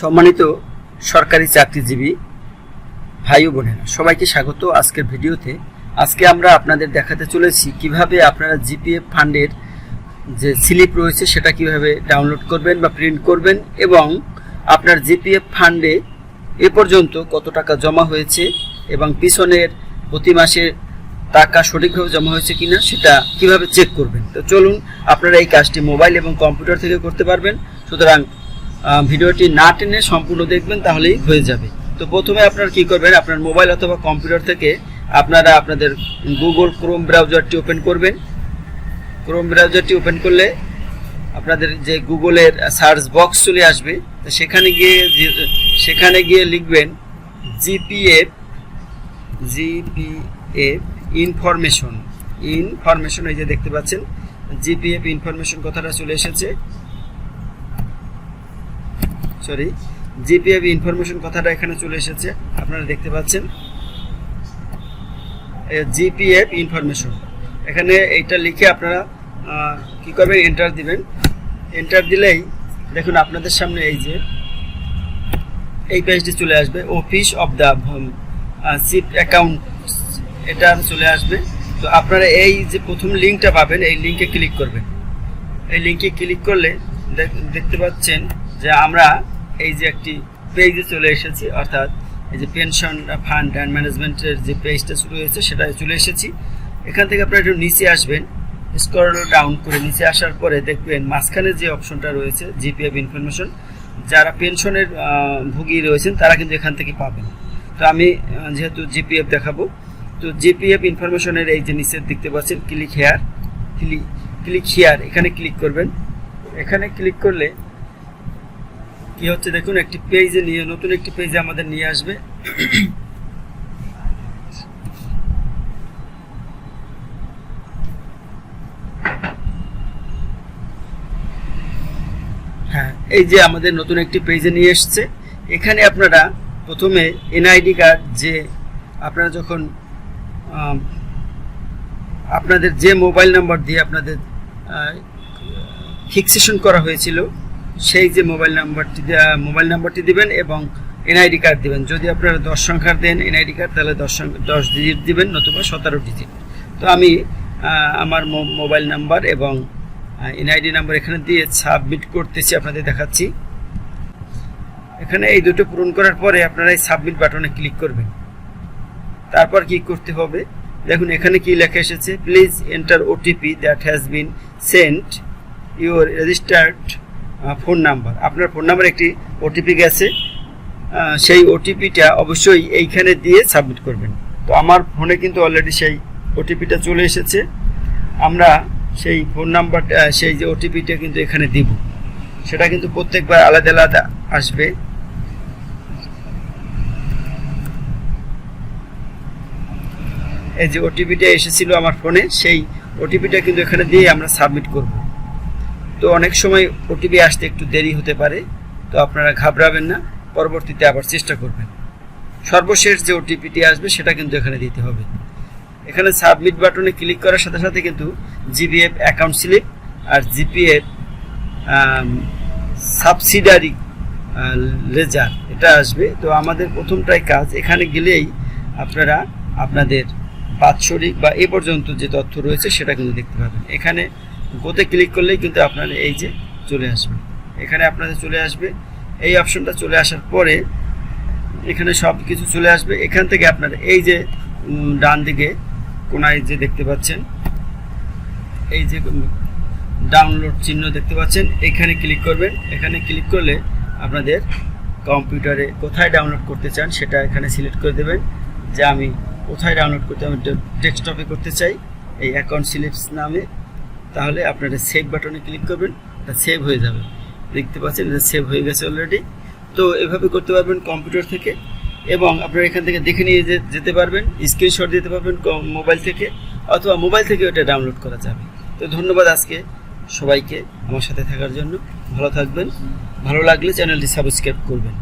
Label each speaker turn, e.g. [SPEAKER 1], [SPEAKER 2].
[SPEAKER 1] সম্মানিত সরকারি চাকরিজীবী ভাই ও বোনেরা, সবাইকে স্বাগত আজকের ভিডিওতে। আজকে আমরা আপনাদের দেখাতে চলেছি কীভাবে আপনারা জিপিএফ ফান্ডের যে স্লিপ রয়েছে সেটা কীভাবে ডাউনলোড করবেন বা প্রিন্ট করবেন এবং আপনার জিপিএফ ফান্ডে এ পর্যন্ত কত টাকা জমা হয়েছে এবং পিছনের প্রতি মাসে টাকা সঠিকভাবে জমা হয়েছে কিনা সেটা কীভাবে চেক করবেন। তো চলুন, আপনারা এই কাজটি মোবাইল এবং কম্পিউটার থেকে করতে পারবেন। সুতরাং ভিডিওটি না টেনে সম্পূর্ণ দেখবেন, তাহলেই হয়ে যাবে। তো প্রথমে আপনারা কি করবেন, আপনার মোবাইল অথবা কম্পিউটার থেকে আপনারা আপনাদের গুগল ক্রোম ব্রাউজারটি ওপেন করবেন। ক্রোম ব্রাউজারটি ওপেন করলে আপনাদের যে গুগলের সার্চ বক্স চলে আসবে সেখানে গিয়ে সেখানে গিয়ে লিখবেন জিপিএফ জিপিএফ ইনফরমেশন। ইনফরমেশন, এই যে দেখতে পাচ্ছেন, জিপিএফ ইনফরমেশন কথাটা চলে এসেছে। সরি জিপিএফ ইনফরমেশন কথাটা এখানে চলে এসেছে, আপনারা দেখতে পাচ্ছেন। জিপিএফ ইনফরমেশন এখানে এইটা লিখে আপনারা কি করবেন? এন্টার দিবেন। এন্টার দিলেই, দেখুন আপনাদের সামনে এই যে, এই পেজটি চলে আসবে office of the chief account এটা চলে আসবে। তো আপনারা এই যে প্রথম লিঙ্কটা পাবেন, এই লিঙ্কে ক্লিক করবেন। এই লিঙ্কে ক্লিক করলে দেখতে পাচ্ছেন যে আমরা এই যে একটি পেজে চলে এসেছি, অর্থাৎ এই যে পেনশন ফান্ড অ্যান্ড ম্যানেজমেন্টের যে পেজটা শুরু হয়েছে সেটা চলে এসেছি। এখান থেকে আপনারা একটু নিচে আসবেন স্ক্রল ডাউন করে নিচে আসার পরে দেখবেন মাঝখানে যে অপশনটা রয়েছে জিপিএফ ইনফরমেশন যারা পেনশনের ভোগী রয়েছেন, তারা কিন্তু এখান থেকে পাবেন। তো আমি যেহেতু জিপিএফ দেখাবো, তো জিপিএফ ইনফরমেশনের এই যে নিচে দেখতে পাচ্ছেন click here click click here এখানে ক্লিক করবেন। এখানে ক্লিক করলে কি হচ্ছে দেখুন, একটি পেজে নিয়ে, নতুন একটি পেজে আমাদের নিয়ে আসবে। হ্যাঁ এই যে আমাদের নতুন একটি পেজে নিয়ে এসছে। এখানে আপনারা প্রথমে এনআইডি কার্ড যে আপনারা যখন আপনাদের যে মোবাইল নাম্বার দিয়ে আপনাদের ফিক্সেশন করা হয়েছিল সেই যে মোবাইল নাম্বারটি মোবাইল নাম্বারটি দিবেন এবং এনআইডি কার্ড দিবেন। যদি আপনারা দশ সংখ্যার দেন এনআইডি কার্ড, তাহলে দশ দশ ডিজিট দিবেন নতুবা সতেরো ডিজিট তো আমি আমার মোবাইল নাম্বার এবং এনআইডি নাম্বার এখানে দিয়ে সাবমিট করতেছি, আপনাদের দেখাচ্ছি। এখানে এই দুটো পূরণ করার পরে আপনারা এই সাবমিট বাটনে ক্লিক করবেন। তারপর কি করতে হবে? দেখুন, এখানে কি লেখা এসেছে? Please enter OTP that has been sent your registered phone number আপনার ফোন নাম্বার একটি ওটিপি গেছে। সেই ওটিপিটা অবশ্যই এইখানে দিয়ে সাবমিট করবেন। তো আমার ফোনে কিন্তু অলরেডি সেই ওটিপিটা চলে এসেছে। আমরা সেই ফোন নাম্বারটা সেই যে ওটিপিটা কিন্তু এখানে দিব। সেটা কিন্তু প্রত্যেকবার আলাদা আলাদা আসবে। এই যে ওটিপিটা এসেছিল আমার ফোনে সেই ওটিপিটা কিন্তু এখানে দিয়ে আমরা সাবমিট করব। তো অনেক সময় ওটিপি আসতে একটু দেরি হতে পারে, তো আপনারা ঘাবড়াবেন না, পরবর্তীতে আবার চেষ্টা করবেন। সর্বশেষ যে ওটিপিটি আসবে, সেটা কিন্তু এখানে দিতে হবে। এখানে সাবমিট বাটনে ক্লিক করার সাথে সাথে কিন্তু জিবিএফ অ্যাকাউন্ট স্লিপ আর জিপিএফ সাবসিডারি লেজার এটা আসবে। তো আমাদের প্রথমটাই কাজ, এখানে গেলেই আপনারা আপনাদের বাৎসরিক বা এ পর্যন্ত যে তথ্য রয়েছে, সেটা কিন্তু দেখতে পাবেন। এখানে গোতে ক্লিক করলেই কিন্তু আপনার এই যে চলে আসবে। এখানে আপনাদের চলে আসবে। এই অপশনটা চলে আসার পরে এখানে সব কিছু চলে আসবে। এখান থেকে আপনারা এই যে ডান দিকে কোনায় যে দেখতে পাচ্ছেন, এই যে ডাউনলোড চিহ্ন দেখতে পাচ্ছেন, এখানে ক্লিক করবেন। এখানে ক্লিক করলে আপনাদের কম্পিউটারে কোথায় ডাউনলোড করতে চান সেটা এখানে সিলেক্ট করে দেবেন। যে আমি কোথায় ডাউনলোড করতে, আমি ডেস্কটপে করতে চাই, এই অ্যাকাউন্ট স্লিপস নামে তাহলে আপনারা সেভ বাটনে ক্লিক করবেন, এটা সেভ হয়ে যাবে। দেখতে পাচ্ছেন এটা সেভ হয়ে গেছে অলরেডি তো এভাবে করতে পারবেন কম্পিউটার থেকে এবং আপনারা এখান থেকে দেখে নিয়ে যেতে পারবেন স্ক্রিনশট দিতে পারবেন মোবাইল থেকে অথবা মোবাইল থেকে ওটা ডাউনলোড করা যাবে। তো ধন্যবাদ আজকে সবাইকে আমার সাথে থাকার জন্য। ভালো থাকবেন। ভালো লাগলে চ্যানেলটি সাবস্ক্রাইব করবেন।